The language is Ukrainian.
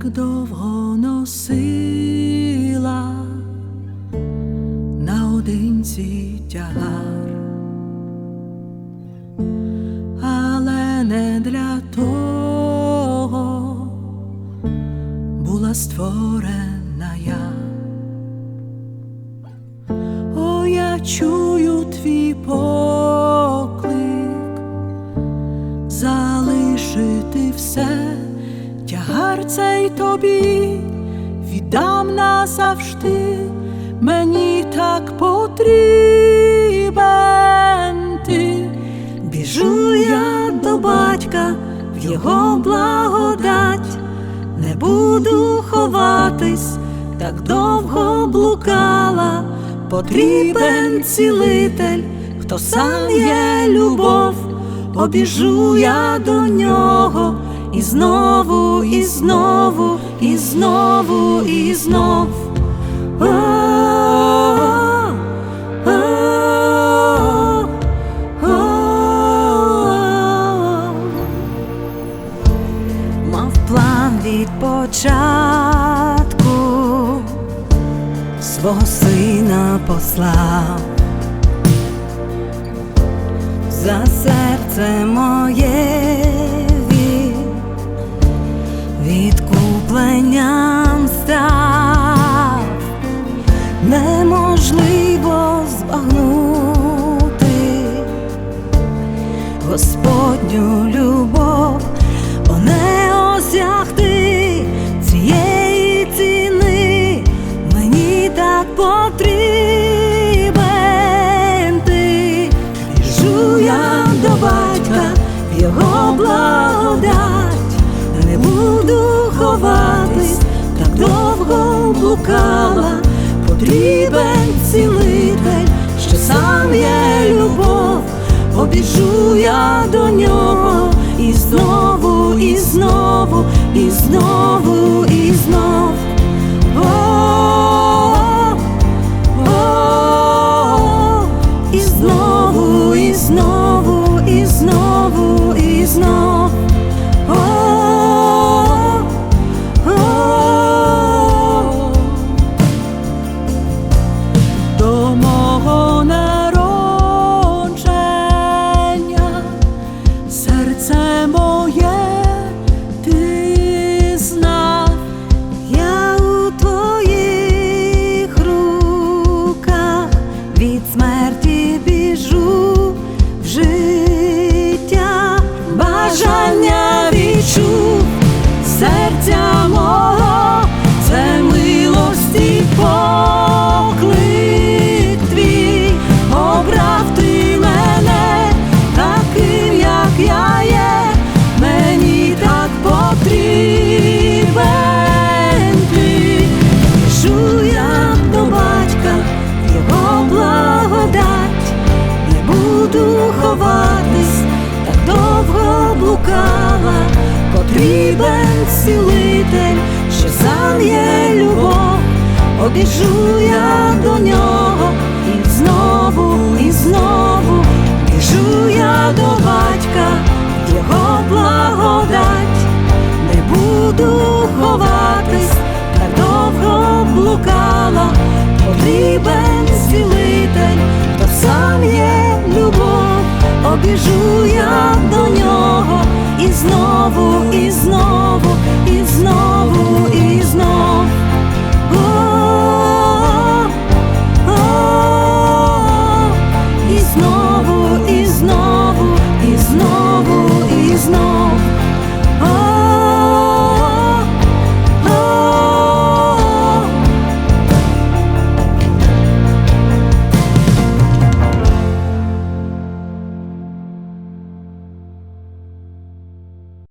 так довго носила наодинці тягар, але не для того була створена я. О, я чую твій поклик залишити все, тягар цей тобі. Віддам назавжди, мені так потрібен ти. Біжу я до батька в його благодать, не буду ховатись, так довго блукала, потрібен цілитель, хто сам є любов, побіжу я до нього і знову, і знову, і знову, і знов. О, о. Мав план від початку, свого сина послав, за серце моє Я до батька його благодать, не буду ховатись, так довго блукала, потрібен цілитель, що сам є любов, побіжу я до нього і знову, і знову, і знову, цілитель, що сам є любов, обіжу я до нього і знову, і знову. Біжу я до батька, його благодать, не буду ховатись, так довго блукала, потрібен